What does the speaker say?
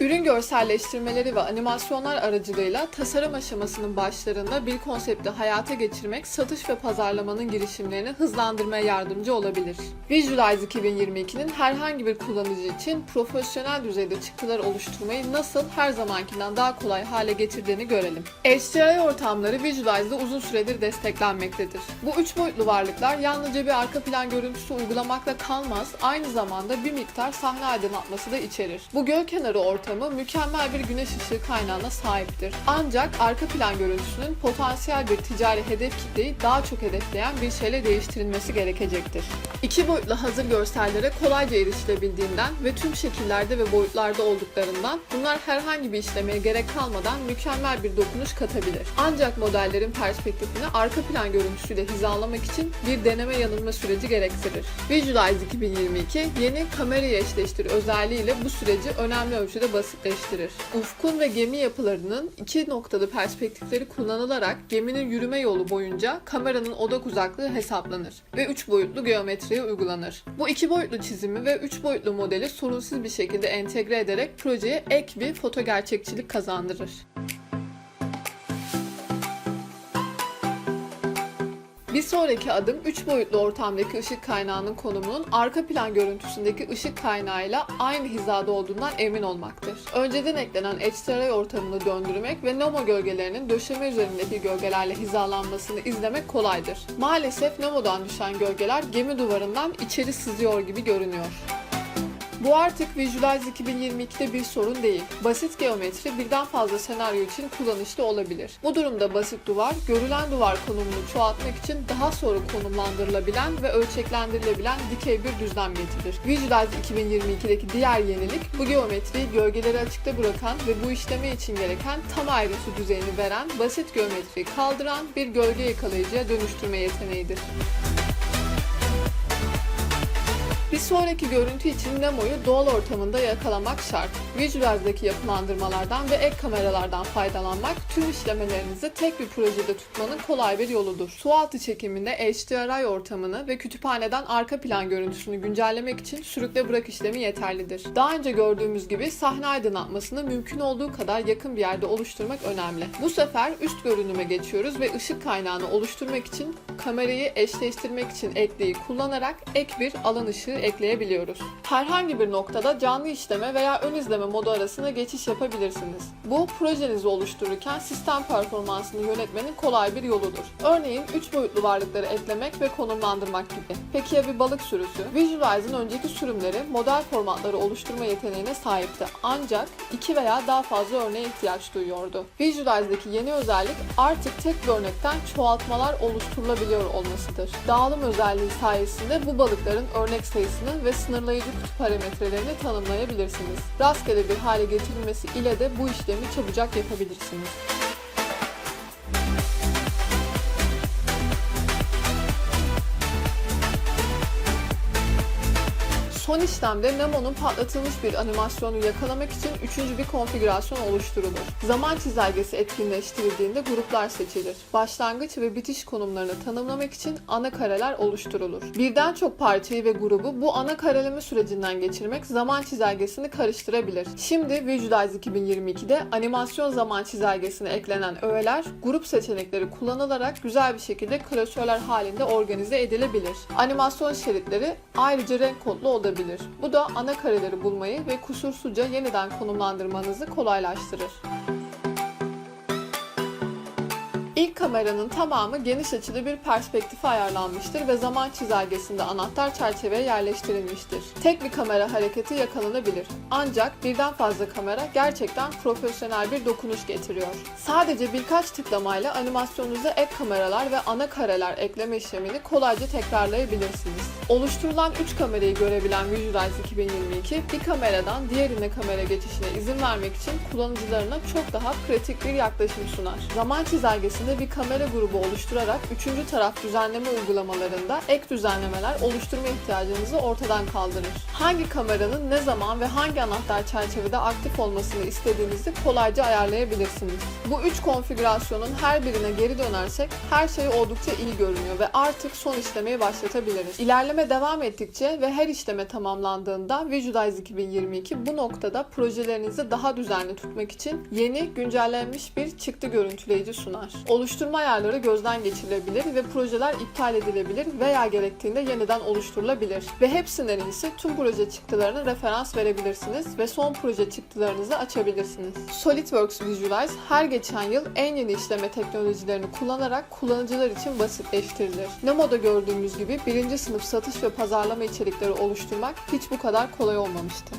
Ürün görselleştirmeleri ve animasyonlar aracılığıyla tasarım aşamasının başlarında bir konsepti hayata geçirmek, satış ve pazarlamanın girişimlerini hızlandırmaya yardımcı olabilir. Visualize 2022'nin herhangi bir kullanıcı için profesyonel düzeyde çıktılar oluşturmayı nasıl her zamankinden daha kolay hale getirdiğini görelim. HDRI ortamları Visualize'da uzun süredir desteklenmektedir. Bu üç boyutlu varlıklar yalnızca bir arka plan görüntüsü uygulamakla kalmaz, aynı zamanda bir miktar sahne aydınlatması da içerir. Bu göl kenarı ortamı mükemmel bir güneş ışığı kaynağına sahiptir. Ancak arka plan görüntüsünün potansiyel bir ticari hedef kitleyi daha çok hedefleyen bir şeyle değiştirilmesi gerekecektir. İki boyutlu hazır görsellere kolayca erişilebildiğinden ve tüm şekillerde ve boyutlarda olduklarından bunlar herhangi bir işlemeye gerek kalmadan mükemmel bir dokunuş katabilir. Ancak modellerin perspektifini arka plan görüntüsüyle hizalamak için bir deneme yanılma süreci gerektirir. Visualize 2022 yeni kamerayı eşleştir özelliğiyle bu süreci önemli ölçüde basitleştirir. Ufkun ve gemi yapılarının iki noktalı perspektifleri kullanılarak geminin yürüme yolu boyunca kameranın odak uzaklığı hesaplanır ve 3 boyutlu geometriye uygulanır. Bu iki boyutlu çizimi ve 3 boyutlu modeli sorunsuz bir şekilde entegre ederek projeye ek bir foto gerçekçilik kazandırır. Bir sonraki adım 3 boyutlu ortamdaki ışık kaynağının konumunun arka plan görüntüsündeki ışık kaynağıyla aynı hizada olduğundan emin olmaktır. Önceden eklenen HDRI ortamını döndürmek ve Nemo gölgelerinin döşeme üzerindeki gölgelerle hizalanmasını izlemek kolaydır. Maalesef Nemo'dan düşen gölgeler gemi duvarından içeri sızıyor gibi görünüyor. Bu artık Visualize 2022'de bir sorun değil. Basit geometri birden fazla senaryo için kullanışlı olabilir. Bu durumda basit duvar, görülen duvar konumunu çoğaltmak için daha sonra konumlandırılabilen ve ölçeklendirilebilen dikey bir düzlem getirir. Visualize 2022'deki diğer yenilik bu geometriyi gölgeleri açıkta bırakan ve bu işleme için gereken tam ayrıntı düzeyini veren, basit geometriyi kaldıran bir gölge yakalayıcıya dönüştürme yeteneğidir. Bir sonraki görüntü için Nemo'yu doğal ortamında yakalamak şart. Visualize'deki yapılandırmalardan ve ek kameralardan faydalanmak tüm işlemelerinizi tek bir projede tutmanın kolay bir yoludur. Sualtı çekiminde HDRI ortamını ve kütüphaneden arka plan görüntüsünü güncellemek için sürükle bırak işlemi yeterlidir. Daha önce gördüğümüz gibi sahne aydınlatmasını mümkün olduğu kadar yakın bir yerde oluşturmak önemli. Bu sefer üst görünüme geçiyoruz ve ışık kaynağını oluşturmak için kamerayı eşleştirmek için ekleyi kullanarak ek bir alan ışığı ekleyebiliyoruz. Herhangi bir noktada canlı işleme veya ön izleme modu arasında geçiş yapabilirsiniz. Bu projenizi oluştururken sistem performansını yönetmenin kolay bir yoludur. Örneğin 3 boyutlu varlıkları eklemek ve konumlandırmak gibi. Peki ya bir balık sürüsü? Visualize'ın önceki sürümleri model formatları oluşturma yeteneğine sahipti. Ancak 2 veya daha fazla örneğe ihtiyaç duyuyordu. Visualize'daki yeni özellik artık tek bir örnekten çoğaltmalar oluşturulabiliyor olmasıdır. Dağılım özelliği sayesinde bu balıkların örnek sayısını ve sınırlayıcı kutu parametrelerini tanımlayabilirsiniz. Rastgele bir hale getirilmesi ile de bu işlemi çabucak yapabilirsiniz. Son işlemde Nemo'nun patlatılmış bir animasyonu yakalamak için üçüncü bir konfigürasyon oluşturulur. Zaman çizelgesi etkinleştirildiğinde gruplar seçilir. Başlangıç ve bitiş konumlarını tanımlamak için ana kareler oluşturulur. Birden çok parçayı ve grubu bu ana kareleme sürecinden geçirmek zaman çizelgesini karıştırabilir. Şimdi Visualize 2022'de animasyon zaman çizelgesine eklenen öğeler grup seçenekleri kullanılarak güzel bir şekilde klasörler halinde organize edilebilir. Animasyon şeritleri ayrıca renk kodlu olabilir. Bu da ana kareleri bulmayı ve kusursuzca yeniden konumlandırmanızı kolaylaştırır. Kameranın tamamı geniş açılı bir perspektife ayarlanmıştır ve zaman çizelgesinde anahtar çerçeveye yerleştirilmiştir. Tek bir kamera hareketi yakalanabilir. Ancak birden fazla kamera gerçekten profesyonel bir dokunuş getiriyor. Sadece birkaç tıklamayla animasyonunuza ek kameralar ve ana kareler ekleme işlemini kolayca tekrarlayabilirsiniz. Oluşturulan 3 kamerayı görebilen Visualize 2022 bir kameradan diğerine kamera geçişine izin vermek için kullanıcılarına çok daha pratik bir yaklaşım sunar. Zaman çizelgesinde kendine kamera grubu oluşturarak üçüncü taraf düzenleme uygulamalarında ek düzenlemeler oluşturma ihtiyacınızı ortadan kaldırır. Hangi kameranın ne zaman ve hangi anahtar çerçevede aktif olmasını istediğinizi kolayca ayarlayabilirsiniz. Bu üç konfigürasyonun her birine geri dönersek her şey oldukça iyi görünüyor ve artık son işlemeyi başlatabiliriz. İlerleme devam ettikçe ve her işleme tamamlandığında Visualize 2022 bu noktada projelerinizi daha düzenli tutmak için yeni güncellenmiş bir çıktı görüntüleyici sunar. Oluşturma ayarları gözden geçirilebilir ve projeler iptal edilebilir veya gerektiğinde yeniden oluşturulabilir. Ve hepsinden iyisi tüm proje çıktılarına referans verebilirsiniz ve son proje çıktılarınızı açabilirsiniz. SolidWorks Visualize her geçen yıl en yeni işleme teknolojilerini kullanarak kullanıcılar için basitleştirilir. Nemo'da gördüğümüz gibi birinci sınıf satış ve pazarlama içerikleri oluşturmak hiç bu kadar kolay olmamıştı.